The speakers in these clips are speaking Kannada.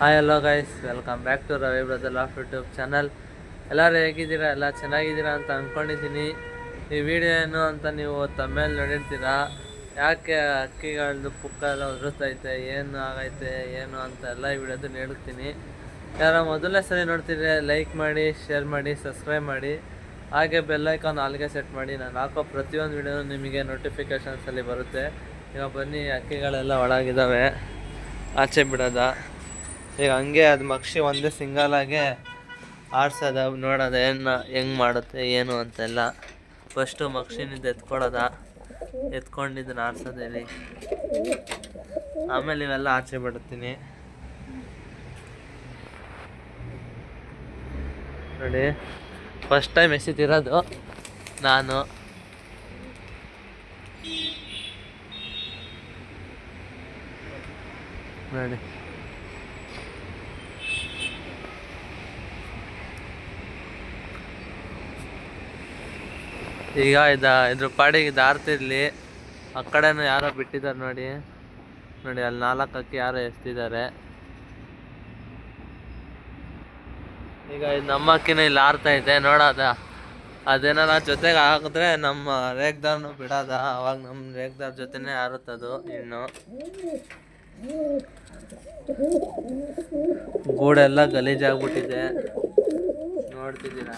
Hi hello guys welcome back to Ravi brother of YouTube channel ಎಲ್ಲರೂ ಹೇಗಿದ್ದೀರಾ? ಎಲ್ಲ ಚೆನ್ನಾಗಿದ್ದೀರಾ ಅಂತ ಅಂದ್ಕೊಂಡಿದ್ದೀನಿ ಈ ವಿಡಿಯೋ ಏನು ಅಂತ ನೀವು ತಮ್ಮೇಲೆ ನೋಡಿರ್ತೀರಾ? ಯಾಕೆ ಅಕ್ಕಿಗಳದ್ದು ಪುಕ್ಕ ಎಲ್ಲ ಉದುರುತ್ತೈತೆ ಏನು ಆಗೈತೆ? ಏನು ಅಂತ ಎಲ್ಲ ಈ ವಿಡಿಯೋದಲ್ಲಿ ಹೇಳ್ತೀನಿ ಯಾರೋ ಮೊದಲನೇ ಸರಿ ನೋಡ್ತಿದ್ರೆ ಲೈಕ್ ಮಾಡಿ ಶೇರ್ ಮಾಡಿ ಸಬ್ಸ್ಕ್ರೈಬ್ ಮಾಡಿ. ಹಾಗೆ ಬೆಲ್ಲೈಕಾನ್ ಆಲ್ಗೆ ಸೆಟ್ ಮಾಡಿ. ನಾನು ಹಾಕೋ ಪ್ರತಿಯೊಂದು ವಿಡಿಯೋ ನಿಮಗೆ ನೋಟಿಫಿಕೇಷನ್ಸಲ್ಲಿ ಬರುತ್ತೆ. ಈಗ ಬನ್ನಿ, ಅಕ್ಕಿಗಳೆಲ್ಲ ಒಳಗಿದ್ದಾವೆ. ಆಚೆ ಬಿಡೋದ. ಈಗ ಹಂಗೆ ಅದು ಮಕ್ಷಿ ಒಂದೇ ಸಿಂಗಲಾಗೆ ಆಡ್ಸೋದ, ನೋಡೋದ, ಏನು ಹೆಂಗೆ ಮಾಡುತ್ತೆ, ಏನು ಅಂತೆಲ್ಲ ಫಸ್ಟು ಮಕ್ಷಿನಿಂದ ಎತ್ಕೊಳ್ಳೋದ. ಎತ್ಕೊಂಡಿದ್ದನ್ನು ಆಡ್ಸೋದೇಳಿ. ಆಮೇಲೆ ಇವೆಲ್ಲ ಆಚೆ ಬಿಡ್ತೀನಿ. ನೋಡಿ ಫಸ್ಟ್ ಟೈಮ್ ಎಸಿತಿರೋದು ನಾನು. ನೋಡಿ. ಈಗ ಇದ, ಇದ್ರ ಪಾಡಿಗೆ ದಾರ್ತಿರ್ಲಿ ಆ ಕಡೆನು ಯಾರೋ ಬಿಟ್ಟಿದ್ದಾರೆ ನೋಡಿ. ನೋಡಿ, ಅಲ್ಲಿ ನಾಲ್ಕು ಅಕ್ಕಿ ಯಾರೋ ಎಸ್ತಿದ್ದಾರೆ ಈಗ ಇದು ನಮ್ಮ ಅಕ್ಕಿನ ಇಲ್ಲಿ ಇದೆ, ನೋಡೋದ? ಅದೇನಾರ ಜೊತೆಗೆ ಹಾಕಿದ್ರೆ ನಮ್ಮ ರೇಗ್ದಾರ್ನು ಬಿಡೋದ? ಅವಾಗ ನಮ್ಮ ರೇಗ್ದಾರ್ ಜೊತೆನೇ ಆರುತ್ತದು ಇನ್ನು. ಗೂಡೆಲ್ಲ ಗಲೀಜಾಗ್ಬಿಟ್ಟಿದೆ. ನೋಡ್ತಿದ್ದೀರಾ?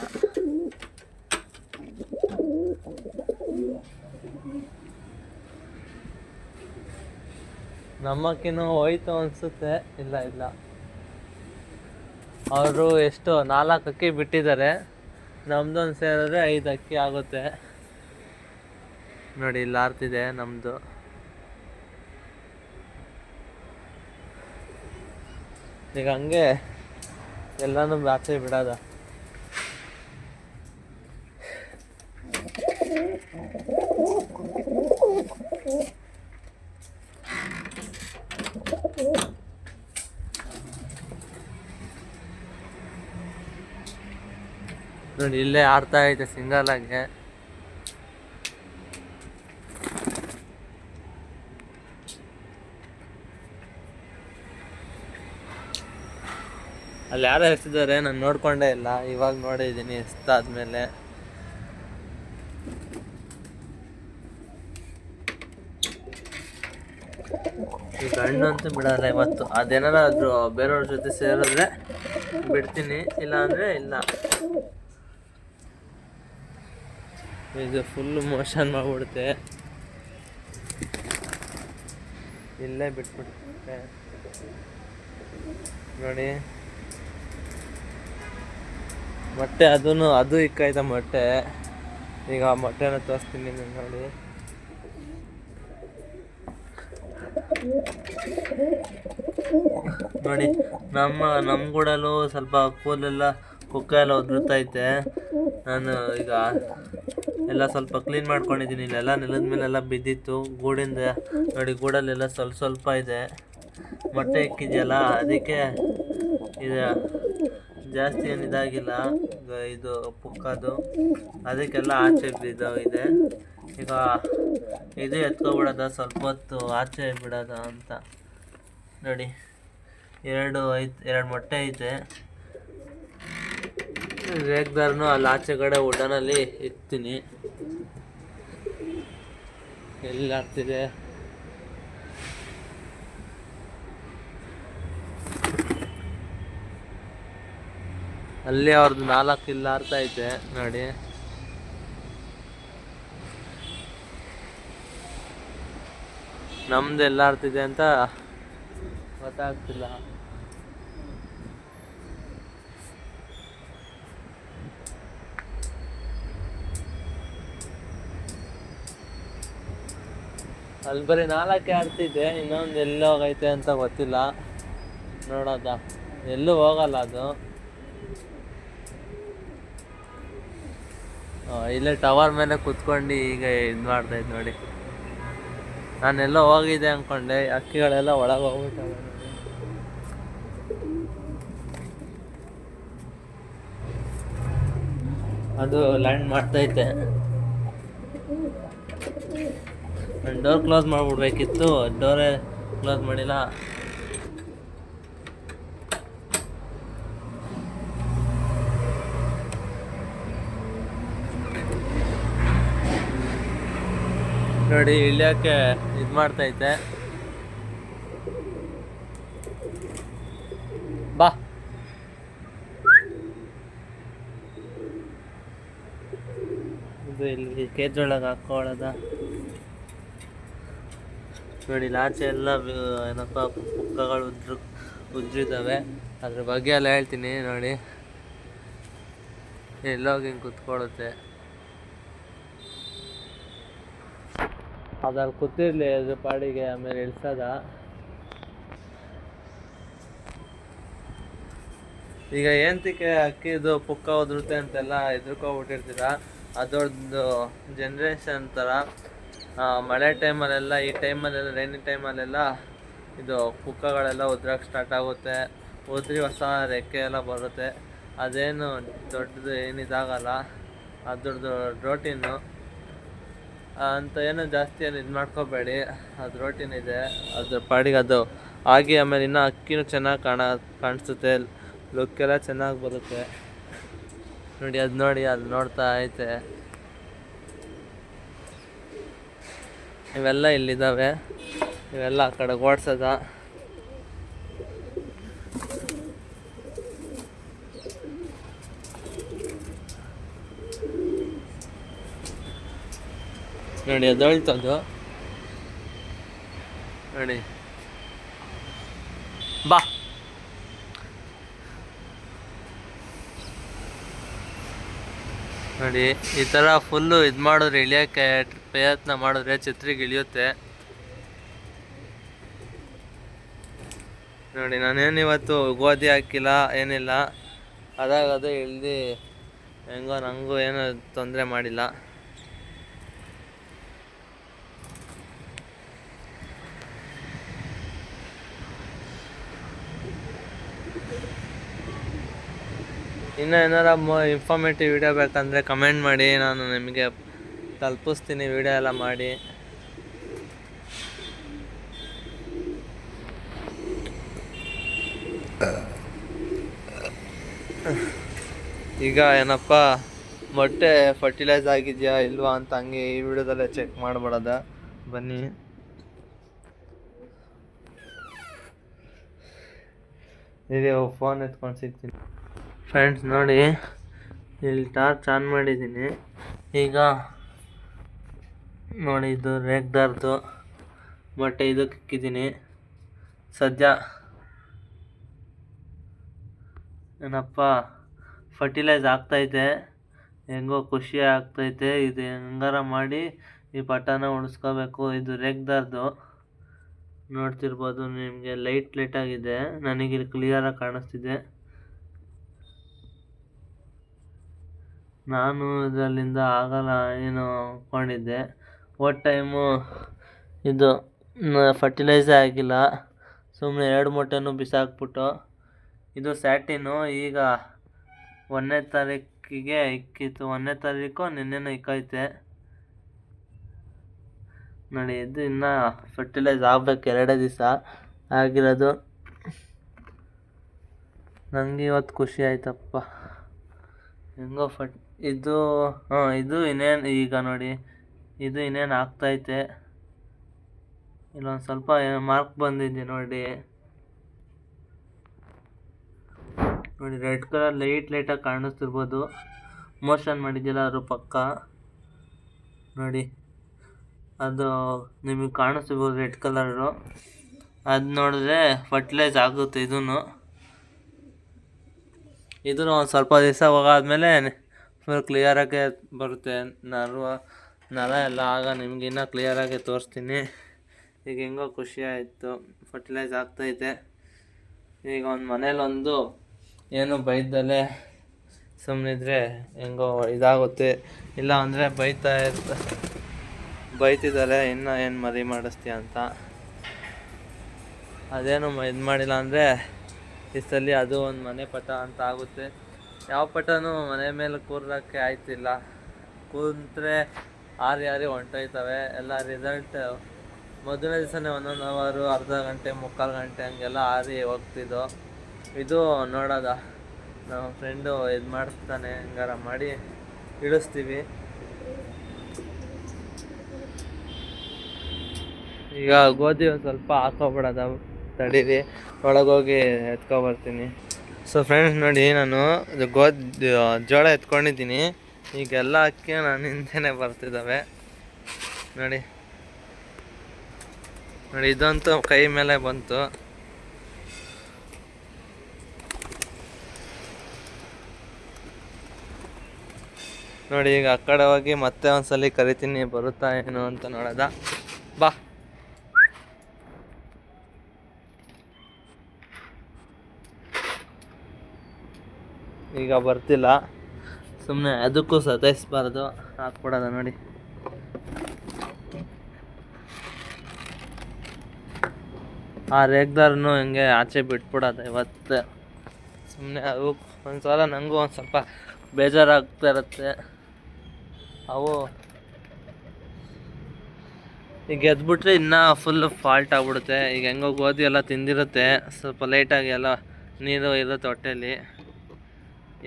ನಮ್ಮಕ್ಕಿನೂ ಹೋಯ್ತು ಅನ್ಸುತ್ತೆ. ಇಲ್ಲ ಇಲ್ಲ. ಅವರು ಎಷ್ಟು, ನಾಲ್ಕು ಅಕ್ಕಿ ಬಿಟ್ಟಿದ್ದಾರೆ. ನಮ್ದೊಂದು ಸೇರಿದ್ರೆ ಐದು ಅಕ್ಕಿ ಆಗುತ್ತೆ. ನೋಡಿ, ಇಲ್ಲಿ ಆರ್ತಿದೆ ನಮ್ಮದು ಈಗ ಹಂಗೆ ಎಲ್ಲಾನು ಆಚೆ ಬಿಡೋದ. ನೋಡಿ, ಇಲ್ಲೇ ಆಡ್ತಾ ಐತೆ ಸಿಂಗಲ್ ಆಗಿ. ಅಲ್ಲಿ ಯಾರೋ ಹೆಸಿದಾರೆ ನಾನು ನೋಡ್ಕೊಂಡೇ ಇಲ್ಲ. ಇವಾಗ ನೋಡಿದ್ದೀನಿ ಎಸ್ತಾದ್ಮೇಲೆ ಈ ಗಂಡು ಅಂತೂ ಬಿಡಲ್ಲ ಇವತ್ತು. ಅದೇನಾದ್ರು ಬೇರೆಯವ್ರ ಜೊತೆ ಸೇರಿದ್ರೆ ಬಿಡ್ತೀನಿ ಇಲ್ಲ ಅಂದ್ರೆ ಇಲ್ಲ. ಇದು ಫುಲ್ ಮೋಷನ್ ಮಾಡ್ಬಿಡುತ್ತೆ. ಇಲ್ಲೇ ಬಿಟ್ಬಿಡುತ್ತೆ ನೋಡಿ. ಮೊಟ್ಟೆ ಅದೂ ಅದು ಇಕ್ಕೈತೆ ಮೊಟ್ಟೆ. ಈಗ ಆ ಮೊಟ್ಟೆನ ತೋರಿಸ್ತೀನಿ ನೋಡಿ. ನೋಡಿ, ನಮ್ಮ ನಮ್ಮ ಗೂಡಲ್ಲೂ ಸ್ವಲ್ಪ ಕೂದಲೆಲ್ಲ ಕುಕ್ಕ ಎಲ್ಲ ಉದುರುತ್ತೈತೆ. ನಾನು ಈಗ ಎಲ್ಲ ಸ್ವಲ್ಪ ಕ್ಲೀನ್ ಮಾಡ್ಕೊಂಡಿದ್ದೀನಿ. ಇಲ್ಲೆಲ್ಲ ನೆಲದ ಮೇಲೆಲ್ಲ ಬಿದ್ದಿತ್ತು. ಗೂಡಿಂದ ನೋಡಿ ಗೂಡಲ್ಲೆಲ್ಲ ಸ್ವಲ್ಪ ಸ್ವಲ್ಪ ಇದೆ. ಮೊಟ್ಟೆ ಇಕ್ಕಿದೆಯಲ್ಲ, ಅದಕ್ಕೆ ಇದು ಜಾಸ್ತಿ ಏನು ಇದಾಗಿಲ್ಲ. ಇದು ಪುಕ್ಕದು. ಅದಕ್ಕೆಲ್ಲ ಆಚೆ ಬಿದ್ದೋಗಿದೆ ಈಗ ಇದು ಎತ್ಕೊಬಿಡೋದ ಸ್ವಲ್ಪ ಹೊತ್ತು ಆಚೆ ಬಿಡೋದ ಅಂತ. ನೋಡಿ. ಎರಡು ಐತೆ ಎರಡು ಮೊಟ್ಟೆ ಐತೆ. ರೇಗ್ದಾರ್ನು ಅಲ್ಲಿ ಆಚೆ ಕಡೆ ಊಟನಲ್ಲಿ ಇರ್ತೀನಿ ಎಲ್ಲಿ ಆಗ್ತಿದೆ? ಅಲ್ಲಿ ಅವ್ರದ್ದು ನಾಲ್ಕು ಇಲ್ಲ ಅರ್ಥ ಐತೆ, ನೋಡಿ. ನಮ್ದು ಎಲ್ಲ ಆಡ್ತಿದೆ ಅಂತ ಗೊತ್ತಾಗ್ತಿಲ್ಲ. ಅಲ್ಲಿ ಬರೀ ನಾಲ್ಕೇ ಆಡ್ತಿದ್ದೆ, ಇನ್ನೊಂದು ಎಲ್ಲಿ ಹೋಗೈತೆ ಅಂತ ಗೊತ್ತಿಲ್ಲ. ನೋಡೋದ. ಎಲ್ಲೂ ಹೋಗಲ್ಲ ಅದು. ಇಲ್ಲೇ ಟವರ್ ಮೇಲೆ ಕುತ್ಕೊಂಡು ಈಗ ಇದು ಮಾಡ್ತೈತೆ ನೋಡಿ. ನಾನೆಲ್ಲೋ ಹೋಗಿದ್ದೆ ಅಂದ್ಕೊಂಡೆ ಅಕ್ಕಿಗಳೆಲ್ಲ ಒಳಗೆ ಹೋಗ್ಬಿಟ್ಟವೆ ಅದು ಲ್ಯಾಂಡ್ ಮಾಡ್ತೈತೆ ಡೋರ್ ಕ್ಲೋಸ್ ಮಾಡಿಬಿಡ್ಬೇಕಿತ್ತು. ಡೋರೇ ಕ್ಲೋಸ್ ಮಾಡಿಲ್ಲ. ನೋಡಿ ಇಳಿಯೋಕ್ಕೆ ಇದು ಮಾಡ್ತೈತೆ? ಬಾ. ಇದು ಇಲ್ಲಿ ಕೇಜ್ ಒಳಗೆ ಹಾಕೊಳ್ಳೋದ. ನೋಡಿ ಇಲ್ಲಿ ಎಲ್ಲ ಏನಪ್ಪ ಪುಕ್ಕಗಳು ಉದ್ರು ಉದ್ರಿದ್ದಾವೆ ಅದ್ರ ಬಗ್ಗೆ ಎಲ್ಲ ಹೇಳ್ತೀನಿ ನೋಡಿ. ಎಲ್ಲೋಗಿ ಹಿಂಗೆ ಕುತ್ಕೊಳ್ಳುತ್ತೆ. ಅದ್ರಲ್ಲಿ ಕೂತಿರ್ಲಿ ಅದ್ರ ಪಾಡಿಗೆ ಆಮೇಲೆ ಇಳಿಸೋದ. ಈಗ ಏಂತಕ್ಕೆ ಅಕ್ಕಿದು ಪುಕ್ಕ ಉದುರುತ್ತೆ ಅಂತೆಲ್ಲ ಹೆದರ್ಕೊಬಿಟ್ಟಿರ್ತೀರ ಅದೊಂದು ಜನ್ರೇಷನ್ ಆ, ಮಳೆ ಟೈಮಲ್ಲೆಲ್ಲ, ಈ ಟೈಮಲ್ಲೆಲ್ಲ ರೈನಿ ಟೈಮಲ್ಲೆಲ್ಲ ಇದು ಕುಕ್ಕಗಳೆಲ್ಲ ಉದ್ರಕ್ಕೆ ಸ್ಟಾರ್ಟ್ ಆಗುತ್ತೆ. ಉದ್ರಿ ಹೊಸ ರೆಕ್ಕೆ ಎಲ್ಲ ಬರುತ್ತೆ. ಅದೇನು ದೊಡ್ಡದು ಏನಿದಾಗಲ್ಲ ಅದ್ರದ್ದು ರೋಟೀನು ಅಂತ ಏನು ಜಾಸ್ತಿ ಏನು ಇದು ಮಾಡ್ಕೋಬೇಡಿ. ಅದು ರೋಟೀನ್ ಇದೆ. ಅದ್ರ ಪಾಡಿಗೆ ಅದು ಆಗಿ ಆಮೇಲೆ ಇನ್ನೂ ಅಕ್ಕಿನೂ ಚೆನ್ನಾಗಿ ಕಾಣ, ಕಾಣಿಸುತ್ತೆ. ಲುಕ್ ಎಲ್ಲ ಚೆನ್ನಾಗಿ ಬರುತ್ತೆ. ನೋಡಿ, ಅದು ನೋಡಿ, ಅದು ನೋಡ್ತಾ ಐತೆ. ಇವೆಲ್ಲ ಇಲ್ಲಿದ್ದಾವೆ. ಇವೆಲ್ಲ ಆ ಕಡೆ ಓಡ್ಸದ. ನೋಡಿ, ಅದು ಹೇಳ್ತದ್ದು ನೋಡಿ. ಬಾ. ನೋಡಿ, ಈ ಥರ ಫುಲ್ಲು ಇದು ಮಾಡಿದ್ರೆ ಇಳಿಯೋಕ್ಕೆ ಪ್ರಯತ್ನ ಮಾಡಿದ್ರೆ ಛತ್ರಿಗೆ ಇಳಿಯುತ್ತೆ. ನೋಡಿ ನಾನೇನು ಇವತ್ತು ಗೋಧಿ ಹಾಕಿಲ್ಲ, ಏನಿಲ್ಲ. ಅದಾಗದು ಇಳ್ದು, ಹೆಂಗೋ ನನಗೂ ಏನೂ ತೊಂದರೆ ಮಾಡಿಲ್ಲ. ಇನ್ನೂ ಏನಾರ ಇನ್ಫಾರ್ಮೇಟಿವ್ ವಿಡಿಯೋ ಬೇಕಂದರೆ ಕಮೆಂಟ್ ಮಾಡಿ, ನಾನು ನಿಮಗೆ ತಲುಪಿಸ್ತೀನಿ ವಿಡಿಯೋ ಎಲ್ಲ ಮಾಡಿ. ಈಗ ಏನಪ್ಪ, ಮೊಟ್ಟೆ ಫರ್ಟಿಲೈಸ್ ಆಗಿದೆಯಾ ಇಲ್ವಾ ಅಂತ ಹಂಗೆ ಈ ವಿಡಿಯೋದಲ್ಲೇ ಚೆಕ್ ಮಾಡ್ಬಿಡೋದ. ಬನ್ನಿ. ಇದೆ ಫೋನ್ ಎತ್ಕೊಂಡು ಸಿಗ್ತೀನಿ. ಫ್ರೆಂಡ್ಸ್ ನೋಡಿ, ಇಲ್ಲಿ ಟಾರ್ಚ್ ಆನ್ ಮಾಡಿದ್ದೀನಿ. ಈಗ ನೋಡಿ, ಇದು ರೇಗ್ದಾರ್ದು ಬಟ್ಟೆ ಇದಕ್ಕೆ ಇಕ್ಕಿದ್ದೀನಿ ಸದ್ಯ ಏನಪ್ಪ ಫರ್ಟಿಲೈಸ್ ಆಗ್ತೈತೆ. ಹೆಂಗೋ ಖುಷಿ ಆಗ್ತೈತೆ. ಇದು ಹೆಂಗಾರ ಮಾಡಿ ಈ ಪಟಾನ ಉಳಿಸ್ಕೋಬೇಕು ಇದು ರೇಗ್ದಾರ್ದು. ನೋಡ್ತಿರ್ಬೋದು, ನಿಮಗೆ ಲೈಟ್ ಲೈಟ್ ಆಗಿದೆ. ನನಗೆ ಇಲ್ಲಿ ಕ್ಲಿಯರಾಗಿ ಕಾಣಿಸ್ತಿದೆ. ನಾನು ಇದರಲ್ಲಿಂದ ಆಗಲ್ಲ, ಏನು ಅಂದ್ಕೊಂಡಿದ್ದೆ ಹೋದ ಟೈಮು ಇದು ಫರ್ಟಿಲೈಸೇ ಆಗಿಲ್ಲ. ಸುಮ್ಮನೆ ಎರಡು ಮೊಟ್ಟೆನೂ ಬಿಸಾಕ್ಬಿಟ್ಟು. ಇದು ಸ್ಯಾಟಿನು, ಈಗ ಒಂದನೇ ತಾರೀಕಿಗೆ ಇಕ್ಕಿತ್ತು. ಒಂದನೇ ತಾರೀಕು ನಿನ್ನೆನೂ ಇಕ್ಕೈತೆ ನೋಡಿ, ಇದು ಇನ್ನೂ ಫರ್ಟಿಲೈಸ್ ಆಗ್ಬೇಕು, ಎರಡೇ ದಿವಸ ಆಗಿರೋದು. ನನಗೆ ಇವತ್ತು ಖುಷಿ ಆಯ್ತಪ್ಪ. ಹೆಂಗೋ ಫಟ್ ಇದು, ಹಾಂ, ಇದು ಇನ್ನೇನು, ಈಗ ನೋಡಿ. ಇದು ಇನ್ನೇನು ಆಗ್ತೈತೆ. ಇಲ್ಲೊಂದು ಸ್ವಲ್ಪ ಮಾರ್ಕ್ ಬಂದಿದೆ ನೋಡಿ. ನೋಡಿ ರೆಡ್ ಕಲರ್ ಲೈಟ್ ಲೈಟಾಗಿ ಕಾಣಿಸ್ತಿರ್ಬೋದು. ಮೋಷನ್ ಮಾಡಿದ್ದಿಲ್ಲ ಅದ್ರ ಪಕ್ಕ. ನೋಡಿ, ಅದು ನಿಮಗೆ ಕಾಣಿಸ್ತಿರ್ಬೋದು ರೆಡ್ ಕಲರು ಅದು ನೋಡಿದ್ರೆ ಫರ್ಟಿಲೈಸ್ ಆಗುತ್ತೆ ಇದೂ ಇದನ್ನು ಒಂದು ಸ್ವಲ್ಪ ದಿವಸ ಹೋಗಾದ್ಮೇಲೆ ಫುಲ್ ಕ್ಲಿಯರಾಗೆ ಬರುತ್ತೆ. ನರ್ವ ನರ ಎಲ್ಲ ಆಗ ನಿಮ್ಗೆ ಇನ್ನೂ ಕ್ಲಿಯರಾಗಿ ತೋರಿಸ್ತೀನಿ. ಈಗ ಹೆಂಗೋ ಖುಷಿ ಆಯಿತು. ಫರ್ಟಿಲೈಸ್ ಆಗ್ತೈತೆ. ಈಗ ಒಂದು ಮನೇಲೊಂದು ಏನು ಬೈದಲ್ಲೇ ಸುಮ್ಮನಿದ್ರೆ ಹೆಂಗೋ ಇದಾಗುತ್ತೆ. ಇಲ್ಲ ಅಂದರೆ ಬೈತಾ ಇರ್ತ ಬೈತಿದ್ದಾರೆ ಇನ್ನೂ ಏನು ಮರಿ ಮಾಡಿಸ್ತೀಯ ಅಂತ. ಅದೇನು ಇದು ಮಾಡಿಲ್ಲ ಅಂದರೆ ಇಷ್ಟಲ್ಲಿ ಅದು ಒಂದು ಮನೆ ಪಟ ಅಂತ ಆಗುತ್ತೆ. ಯಾವ ಪಟನೂ ಮನೆ ಮೇಲೆ ಕೂರೋಕ್ಕೆ ಆಯ್ತಿಲ್ಲ. ಕೂತ್ರೆ ಆರಿ ಆರಿ ಹೊಂಟೋಯ್ತವೆ, ಎಲ್ಲ ರಿಸಲ್ಟ್ ಮೊದಲನೇ ದಿವಸನೇ ಒಂದೊಂದು ಅವರು ಅರ್ಧ ಗಂಟೆ, ಮುಕ್ಕಾಲು ಗಂಟೆ ಹಂಗೆಲ್ಲ ಆರಿ ಹೋಗ್ತಿದ್ದು ಇದು ನೋಡೋದ, ನಮ್ಮ ಫ್ರೆಂಡು ಇದು ಮಾಡಿಸ್ತಾನೆ, ಹಂಗಾರ ಮಾಡಿ ಇಳಿಸ್ತೀವಿ. ಈಗ ಗೋಧಿ ಒಂದು ಸ್ವಲ್ಪ ಹಾಕೋಬಿಡೋದ, ತಡೀರಿ, ಒಳಗೋಗಿ ಎತ್ಕೊಬರ್ತೀನಿ ಸೊ ಫ್ರೆಂಡ್ಸ್ ನೋಡಿ ನಾನು ಗೋಧಿ, ಜೋಳ ಎತ್ಕೊಂಡಿದ್ದೀನಿ. ಈಗೆಲ್ಲ ಅಕ್ಕಿ ನಾನು ಹಿಂದೆನೇ ಬರ್ತಿದ್ದಾವೆ ನೋಡಿ. ನೋಡಿ, ಇದಂತೂ ಕೈ ಮೇಲೆ ಬಂತು. ನೋಡಿ, ಈಗ ಆ ಕಡೆ ಹೋಗಿ ಮತ್ತೆ ಒಂದ್ಸಲಿ ಕರಿತೀನಿ, ಬರುತ್ತಾ ಏನು ಅಂತ ನೋಡೋದ. ಬಾ. ಈಗ ಬರ್ತಿಲ್ಲ. ಸುಮ್ಮನೆ ಅದಕ್ಕೂ ಸತಾಯಿಸ್ಬಾರ್ದು. ಹಾಕ್ಬಿಡೋದ ನೋಡಿ. ಆ ರೇಗ್ದಾರನು ಹಿಂಗೆ ಆಚೆ ಬಿಟ್ಬಿಡೋದ ಇವತ್ತು. ಸುಮ್ಮನೆ ಅವು ಒಂದು ಸಲ ನನಗೂ ಒಂದು ಸ್ವಲ್ಪ ಬೇಜಾರಾಗ್ತಾ ಇರುತ್ತೆ. ಅವು ಈಗ ಎದ್ಬಿಟ್ರೆ ಇನ್ನೂ ಫುಲ್ ಫಾಲ್ಟ್ ಆಗ್ಬಿಡುತ್ತೆ. ಈಗ ಹೆಂಗೋ ಗೋಧಿ ಎಲ್ಲ ತಿಂದಿರುತ್ತೆ. ಸ್ವಲ್ಪ ಲೈಟಾಗಿ ಎಲ್ಲ ನೀರು ಇರುತ್ತೆ ಹೊಟ್ಟೆಲಿ.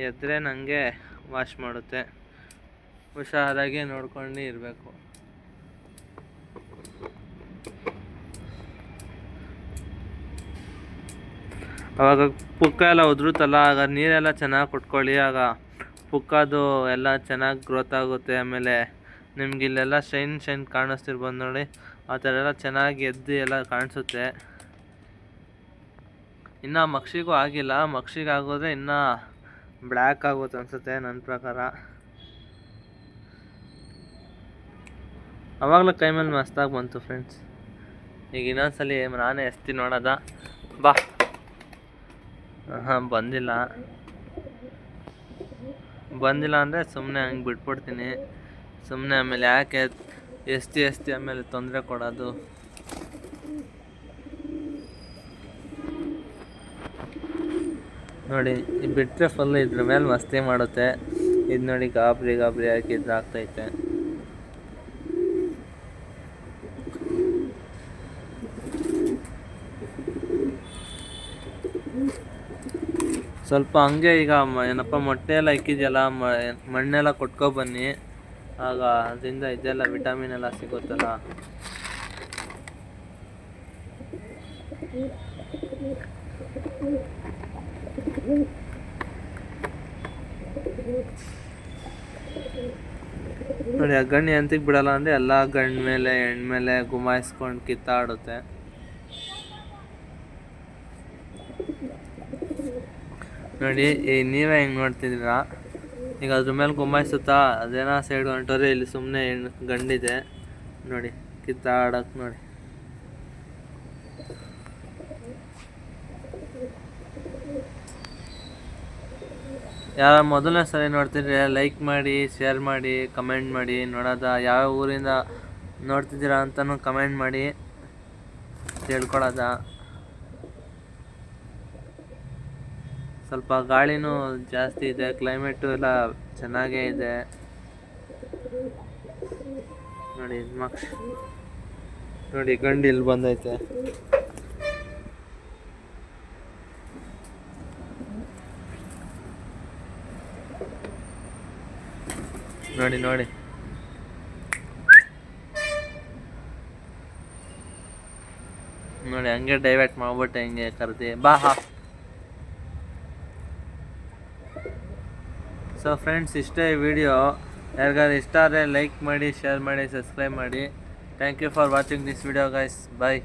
ಎದ್ದರೆ ನನಗೆ ವಾಶ್ ಮಾಡುತ್ತೆ. ಹುಷಾರಾಗಿ ನೋಡ್ಕೊಂಡು ಇರಬೇಕು. ಆವಾಗ ಪುಕ್ಕ ಎಲ್ಲ ಉದುರುತ್ತಲ್ಲ, ಆಗ ನೀರೆಲ್ಲ ಚೆನ್ನಾಗಿ ಕೊಟ್ಕೊಳ್ಳಿ. ಆಗ ಪುಕ್ಕದು ಎಲ್ಲ ಚೆನ್ನಾಗಿ ಗ್ರೋತ್ ಆಗುತ್ತೆ. ಆಮೇಲೆ ನಿಮ್ಗೆ ಇಲ್ಲೆಲ್ಲ ಶೈನ್ ಶೈನ್ ಕಾಣಿಸ್ತಿರ್ಬೋದು ನೋಡಿ. ಆ ಥರ ಎಲ್ಲ ಚೆನ್ನಾಗಿ ಎದ್ದು ಎಲ್ಲ ಕಾಣಿಸುತ್ತೆ. ಇನ್ನು ಮಕ್ಷಿಗೂ ಆಗಿಲ್ಲ. ಮಕ್ಷಿಗಾಗೋದ್ರೆ ಇನ್ನೂ ಬ್ಲ್ಯಾಕ್ ಆಗುತ್ತೆ ಅನ್ಸುತ್ತೆ ನನ್ನ ಪ್ರಕಾರ. ಅವಾಗಲೂ ಕೈ ಮೇಲೆ ಮಸ್ತಾಗಿ ಬಂತು ಫ್ರೆಂಡ್ಸ್ ಈಗ ಇನ್ನೊಂದ್ಸಲಿ ನಾನೇ ಎಸ್ತಿ ನೋಡೋದ. ಬಾ. ಹಾಂ ಬಂದಿಲ್ಲ. ಬಂದಿಲ್ಲ ಅಂದರೆ ಸುಮ್ಮನೆ ಹಂಗೆ ಬಿಟ್ಬಿಡ್ತೀನಿ. ಸುಮ್ಮನೆ ಆಮೇಲೆ ಯಾಕೆ ಎಸ್ತಿ ಎಸ್ತಿ ಆಮೇಲೆ ತೊಂದರೆ ಕೊಡೋದು? ನೋಡಿ ಬಿಟ್ಟರೆ ಫುಲ್ ಇದ್ರ ಮೇಲೆ ಮಸ್ತಿ ಮಾಡುತ್ತೆ. ಇದು ನೋಡಿ ಗಾಬರಿ ಗಾಬರಿ ಹಾಕಿ ಆಗ್ತೈತೆ. ಸ್ವಲ್ಪ ಹಂಗೆ ಈಗ ಏನಪ್ಪ ಮೊಟ್ಟೆ ಎಲ್ಲ ಇಕ್ಕಿದೆಯಲ್ಲ ಮಣ್ಣೆಲ್ಲ ಕೊಟ್ಕೊಬನ್ನಿ ಆಗ ಅದರಿಂದ ಇದೆಲ್ಲ, ವಿಟಮಿನ್ ಎಲ್ಲ ಸಿಗುತ್ತಲ್ಲ. ನೋಡಿ ಆ ಗಣ್ಣು ಎಂತಕ್ಕೆ ಬಿಡಲ್ಲ ಅಂದರೆ ಎಲ್ಲ ಗಂಡ ಮೇಲೆ ಹೆಣ್ಣು ಮೇಲೆ ಗುಮಾಯಿಸ್ಕೊಂಡು ಕಿತ್ತಾಡುತ್ತೆ. ನೋಡಿ, ಈ ನೀವೇ ಹೆಂಗೆ ನೋಡ್ತಿದ್ದೀರಾ? ಈಗ ಅದ್ರ ಮೇಲೆ ಗುಮಾಯಿಸುತ್ತಾ, ಅದೇನೋ ಸೈಡ್ ಹೊಂಟೋರಿ ಇಲ್ಲಿ ಸುಮ್ಮನೆ ಹೆಣ್ಣು ಗಂಡಿದೆ. ನೋಡಿ ಕಿತ್ತಾಡಕ್ಕೆ ನೋಡಿ. ಯಾರ ಮೊದಲನೇ ಸಾರಿ ನೋಡ್ತಿದ್ರೆ ಲೈಕ್ ಮಾಡಿ ಶೇರ್ ಮಾಡಿ ಕಮೆಂಟ್ ಮಾಡಿ ನೋಡೋದ ಯಾವ ಊರಿಂದ ನೋಡ್ತಿದ್ದೀರಾ ಅಂತಲೂ ಕಮೆಂಟ್ ಮಾಡಿ ತಿಳ್ಕೊಳೋದ ಸ್ವಲ್ಪ ಗಾಳಿನೂ ಜಾಸ್ತಿ ಇದೆ ಕ್ಲೈಮೇಟು ಎಲ್ಲ ಚೆನ್ನಾಗೇ ಇದೆ. ನೋಡಿ ಮಕ್ಷ ನೋಡಿ ಗಂಡು ಇಲ್ಲಿ ಬಂದೈತೆ. ನೋಡಿ ನೋಡಿ. ನೋಡಿ, ಹಂಗೆ ಡೈವರ್ಟ್ ಮಾಡ್ಬಿಟ್ಟೆ ಹಿಂಗೆ ಕರ್ದಿ. ಬಾ, ಹಾ. ಸೊ ಫ್ರೆಂಡ್ಸ್ ಇಷ್ಟೇ ವಿಡಿಯೋ ಯಾರಿಗಾದ್ರು ಇಷ್ಟ ಆದರೆ ಲೈಕ್ ಮಾಡಿ ಶೇರ್ ಮಾಡಿ ಸಬ್ಸ್ಕ್ರೈಬ್ ಮಾಡಿ. Thank you for watching this video guys bye